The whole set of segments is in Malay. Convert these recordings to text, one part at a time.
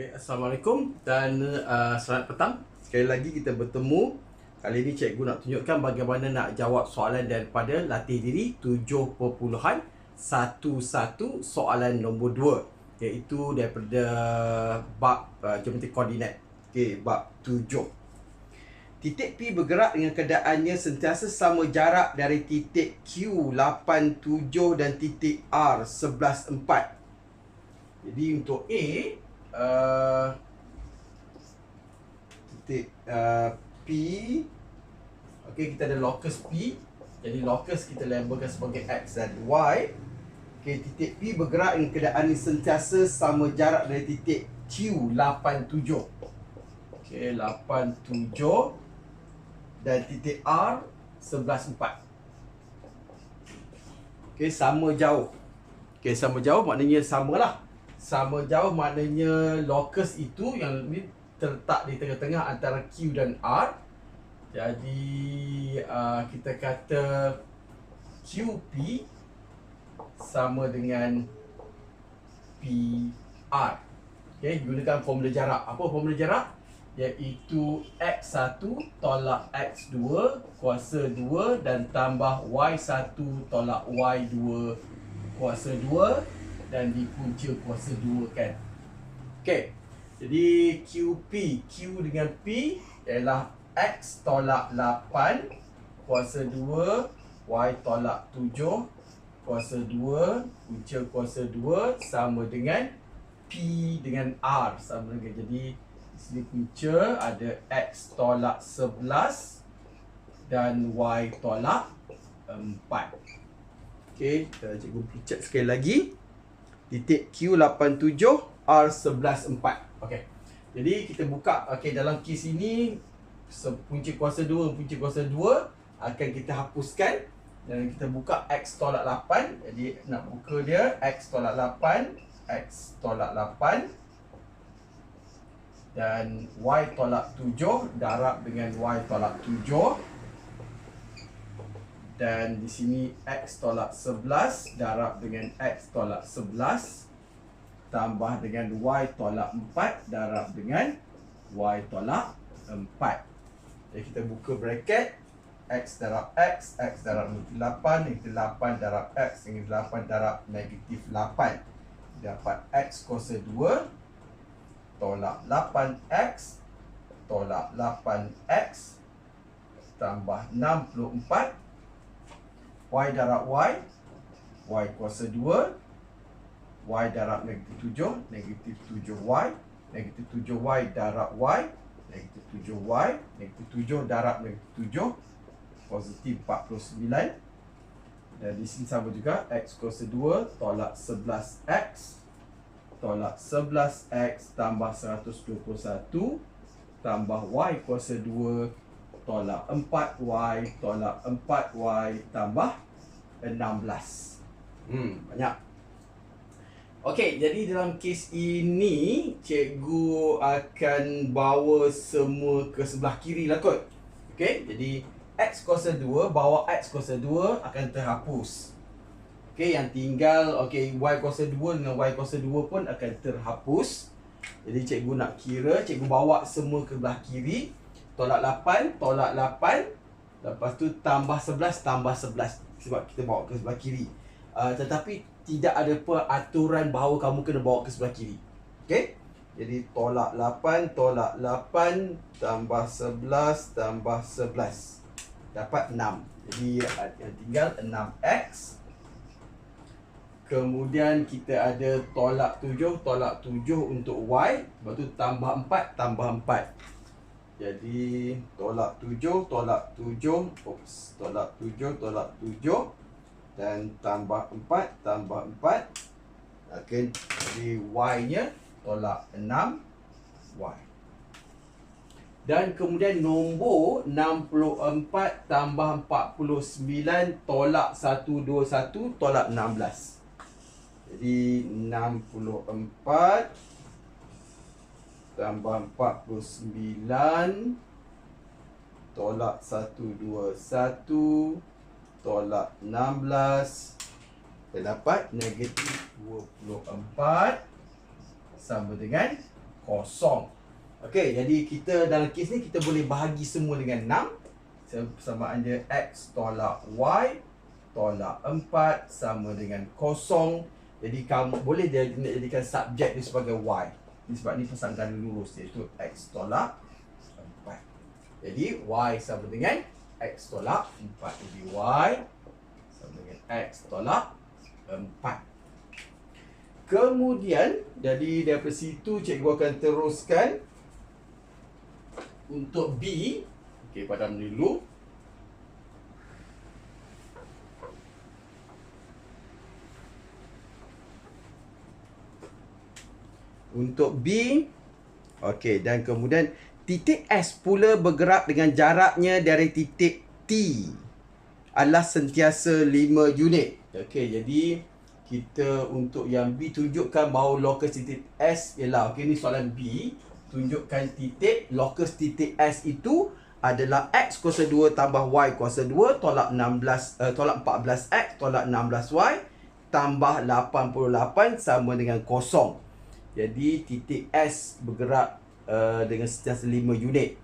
Okay, Assalamualaikum dan uh, selamat petang. Sekali lagi kita bertemu. Kali ini cikgu nak tunjukkan bagaimana nak jawab soalan daripada latih diri 7.11 soalan nombor 2 iaitu daripada bab uh, geometri koordinat. Okey, bab 7. Titik P bergerak dengan keadaannya sentiasa sama jarak dari titik Q87 dan titik R 114. Jadi untuk A uh, titik uh, P. Okey kita ada locus P. Jadi locus kita labelkan sebagai X dan Y. Okey titik P bergerak dengan keadaan yang sentiasa sama jarak dari titik Q87 Okey 87 dan titik R 114 Okey sama jauh. Okey sama jauh maknanya samalah sama jauh maknanya locus itu yang ni terletak di tengah-tengah antara Q dan R. Jadi uh, kita kata QP sama dengan PR. Okey, gunakan formula jarak. Apa formula jarak? Iaitu X1 tolak X2 kuasa 2 dan tambah Y1 tolak Y2 kuasa 2 dan dipunca kuasa 2 kan. Okey. Jadi QP, Q dengan P ialah X tolak 8 kuasa 2 Y tolak 7 kuasa 2 punca kuasa 2 sama dengan P dengan R sama dengan jadi di sini punca ada X tolak 11 dan Y tolak 4. Okey, kita cikgu pencet sekali lagi titik Q87 R114. Okey. Jadi kita buka okey dalam kes ini punca kuasa 2 punca kuasa 2 akan kita hapuskan dan kita buka X tolak 8. Jadi nak buka dia X tolak 8, X tolak 8 dan Y tolak 7 darab dengan Y tolak 7 dan di sini X tolak 11 darab dengan X tolak 11 tambah dengan Y tolak 4 darab dengan Y tolak 4 jadi kita buka bracket X darab X, X darab 8 Negatif 8 darab X Negatif 8 darab negatif 8 Dapat X kuasa 2 Tolak 8X Tolak 8X Tambah 64 Y darab Y Y kuasa 2 Y darab negatif 7 Negatif 7Y Negatif 7Y darab Y Negatif 7Y Negatif 7 darab negatif 7 Positif 49 Dan di sini sama juga X kuasa 2 Tolak 11X Tolak 11X Tambah 121 Tambah Y kuasa 2 tolak 4y tolak 4y tambah 16. Hmm, banyak. Okey, jadi dalam kes ini cikgu akan bawa semua ke sebelah kiri lah kot. Okey, jadi x kuasa 2 bawa x kuasa 2 akan terhapus. Okey, yang tinggal okey y kuasa 2 dengan y kuasa 2 pun akan terhapus. Jadi cikgu nak kira, cikgu bawa semua ke sebelah kiri tolak 8 tolak 8 lepas tu tambah 11 tambah 11 sebab kita bawa ke sebelah kiri. Uh, tetapi tidak ada peraturan bahawa kamu kena bawa ke sebelah kiri. Okey? Jadi tolak 8 tolak 8 tambah 11 tambah 11 dapat 6 jadi yang tinggal 6x Kemudian kita ada tolak 7 Tolak 7 untuk Y. Lepas tu tambah 4 Tambah 4 jadi tolak 7, tolak 7, oops, tolak 7, tolak 7 dan tambah 4, tambah 4. Okey, jadi y-nya tolak 6 y. Dan kemudian nombor 64 tambah 49 tolak 121 tolak 16. Jadi 64 tambah 49 tolak 121 tolak 16 kita dapat negatif 24 sama dengan kosong. Okey, jadi kita dalam kes ni kita boleh bahagi semua dengan 6. Persamaan dia X tolak Y tolak 4 sama dengan kosong. Jadi kamu boleh dia jadikan subjek dia sebagai Y. Sebab ni pasang garis lurus iaitu X tolak 4. Jadi Y sama dengan X tolak 4. Jadi Y sama dengan X tolak 4. Kemudian, jadi daripada situ cikgu akan teruskan untuk B. Okey, padam dulu. Untuk B. Okey, dan kemudian titik S pula bergerak dengan jaraknya dari titik T adalah sentiasa 5 unit. Okey, jadi kita untuk yang B tunjukkan bahawa locus titik S ialah okey ni soalan B tunjukkan titik locus titik S itu adalah X kuasa 2 tambah Y kuasa 2 tolak 16 uh, tolak 14X tolak 16Y tambah 88 sama dengan kosong. Jadi titik S bergerak uh, dengan sentiasa 5 unit.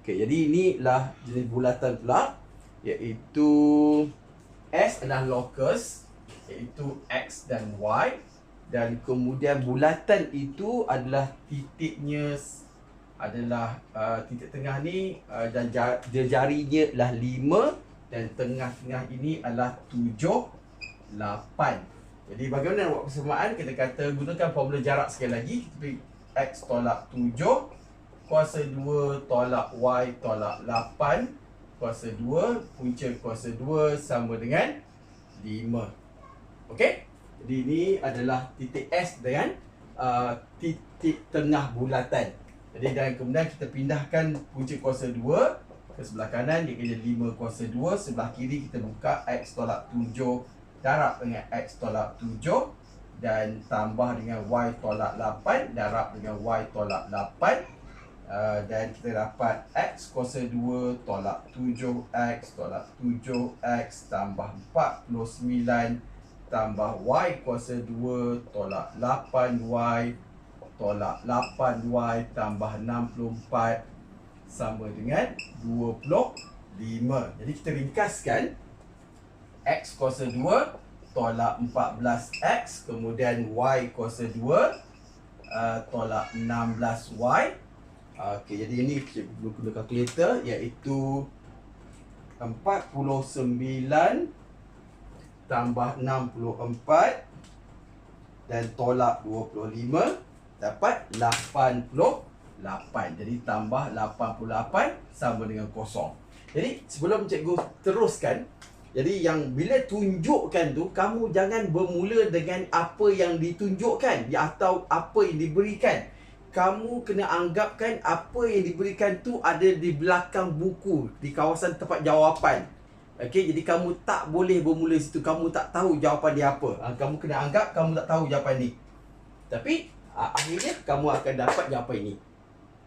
Okey, jadi inilah jenis bulatan pula iaitu S adalah locus iaitu X dan Y. Dan kemudian bulatan itu adalah titiknya adalah uh, titik tengah ni uh, dan jar, jarinya adalah 5 dan tengah-tengah ini adalah 7 8 jadi bagaimana nak buat persamaan kita kata gunakan formula jarak sekali lagi kita X tolak 7 kuasa 2 tolak Y tolak 8 kuasa 2 punca kuasa 2 sama dengan 5 Okey? Jadi ini adalah titik S dengan uh, titik tengah bulatan. Jadi dan kemudian kita pindahkan punca kuasa 2 ke sebelah kanan dia kena 5 kuasa 2, sebelah kiri kita buka X tolak 7 darab dengan X tolak 7 dan tambah dengan Y tolak 8 darab dengan Y tolak 8 Uh, dan kita dapat X kuasa 2 tolak 7X tolak 7X tambah 49 tambah Y kuasa 2 tolak 8Y tolak 8Y tambah 64 sama dengan 25. Jadi kita ringkaskan X kuasa 2 tolak 14X kemudian Y kuasa 2 uh, tolak 16Y. Okey, jadi ini kita guna kalkulator iaitu 49 tambah 64 dan tolak 25 dapat 88. Jadi tambah 88 sama dengan kosong. Jadi sebelum cikgu teruskan, jadi yang bila tunjukkan tu kamu jangan bermula dengan apa yang ditunjukkan atau apa yang diberikan. Kamu kena anggapkan apa yang diberikan tu ada di belakang buku di kawasan tempat jawapan. Okey, jadi kamu tak boleh bermula situ. Kamu tak tahu jawapan dia apa. Ha, kamu kena anggap kamu tak tahu jawapan ni. Tapi ha, akhirnya kamu akan dapat jawapan ini.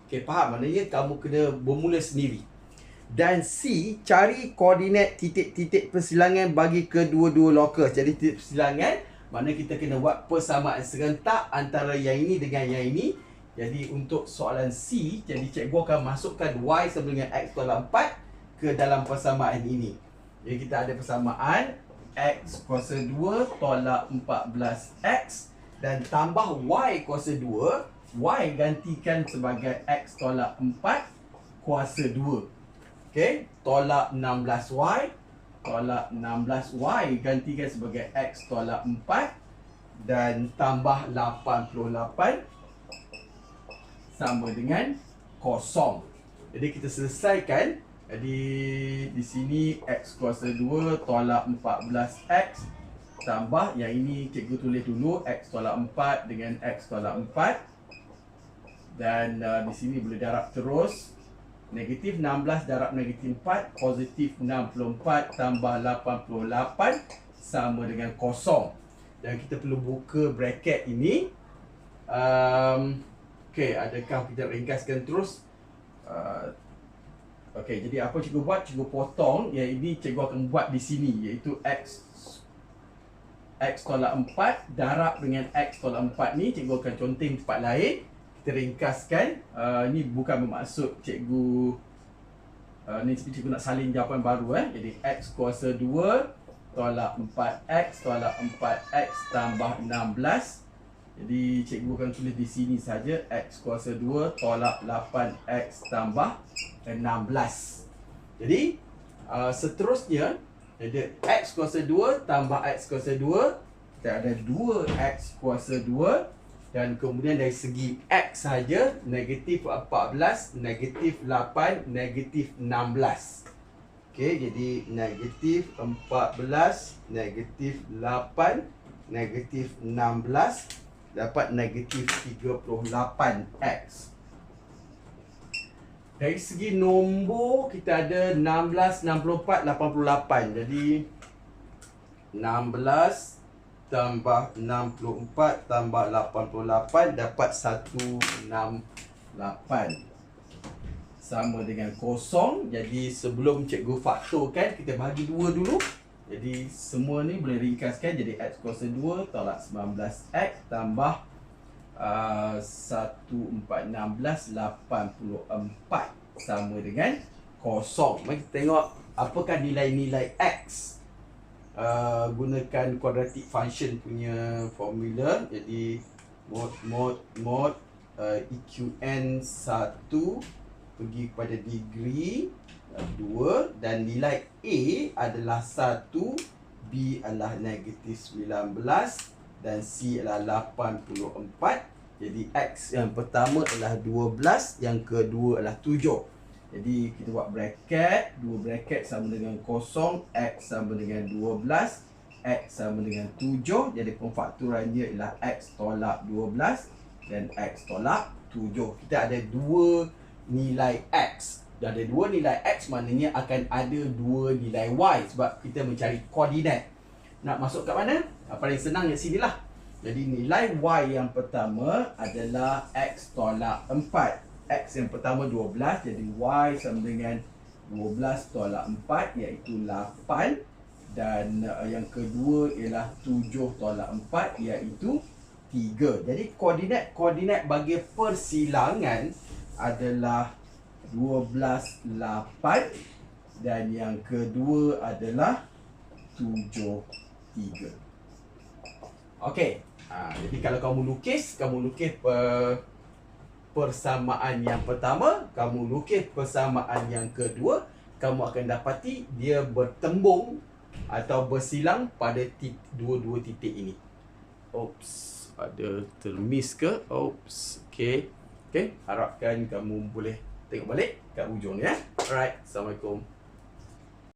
Okey, faham? Maknanya kamu kena bermula sendiri. Dan C, cari koordinat titik-titik persilangan bagi kedua-dua locus. Jadi titik persilangan, mana kita kena buat persamaan serentak antara yang ini dengan yang ini. Jadi untuk soalan C, jadi cikgu akan masukkan Y dengan X tolak 4 ke dalam persamaan ini. Jadi kita ada persamaan X kuasa 2 tolak 14X Dan tambah Y kuasa 2 Y gantikan sebagai X tolak 4 kuasa 2 Okay Tolak 16Y Tolak 16Y gantikan sebagai X tolak 4 Dan tambah 88 Sama dengan kosong. Jadi kita selesaikan. Jadi di sini X kuasa 2 tolak 14X Tambah yang ini cikgu tulis dulu X tolak 4 dengan X tolak 4 Dan uh, di sini boleh darab terus Negatif 16 darab negatif 4 Positif 64 tambah 88 Sama dengan kosong. Dan kita perlu buka bracket ini. Um, Okay, adakah kita ringkaskan terus? Uh, Okey, jadi apa cikgu buat? Cikgu potong yang ini cikgu akan buat di sini iaitu X X tolak 4 darab dengan X tolak 4 ni cikgu akan conteng tempat lain kita ringkaskan. Uh, ni bukan bermaksud cikgu uh, ni cikgu nak salin jawapan baru eh. Jadi x kuasa 2 tolak 4x tolak 4x tambah 16. Jadi cikgu akan tulis di sini saja x kuasa 2 tolak 8x tambah 16. Jadi uh, seterusnya jadi x kuasa 2 tambah x kuasa 2 kita ada 2x kuasa 2 dan kemudian dari segi x saja negatif 14 negatif 8 negatif 16 okey jadi negatif 14 negatif 8 negatif 16 dapat negatif 38x dari segi nombor kita ada 16 64 88 jadi 16 tambah 64 tambah 88 dapat 168 sama dengan kosong jadi sebelum cikgu faktorkan kita bagi dua dulu. Jadi semua ni boleh ringkaskan jadi x kuasa 2 tolak 19x tambah uh, 1416 84 sama dengan kosong. Mari kita tengok apakah nilai-nilai x uh, gunakan quadratic function punya formula. Jadi mod mod mod uh, EQN 1 pergi kepada degree uh, 2 dan nilai A adalah 1 B adalah negatif 19 dan C adalah 84 jadi X yang pertama adalah 12 yang kedua adalah 7 jadi kita buat bracket, dua bracket sama dengan kosong, x sama dengan 12, x sama dengan 7. Jadi pemfakturannya ialah x tolak 12 dan x tolak 7. Kita ada dua nilai x. Dan ada dua nilai x maknanya akan ada dua nilai y sebab kita mencari koordinat. Nak masuk kat mana? Paling senang di sinilah. Jadi nilai y yang pertama adalah x tolak 4 X yang pertama 12 jadi Y sama dengan 12 tolak 4 iaitu 8 dan uh, yang kedua ialah 7 tolak 4 iaitu 3. Jadi koordinat-koordinat bagi persilangan adalah 12 8 dan yang kedua adalah 7 3. Okey. Ha, jadi kalau kamu lukis, kamu lukis uh, persamaan yang pertama, kamu lukis persamaan yang kedua, kamu akan dapati dia bertembung atau bersilang pada tit- dua-dua titik ini. Oops, ada termis ke? Oops, okay. Okay, harapkan kamu boleh tengok balik kat ujung ni ya. Alright, Assalamualaikum.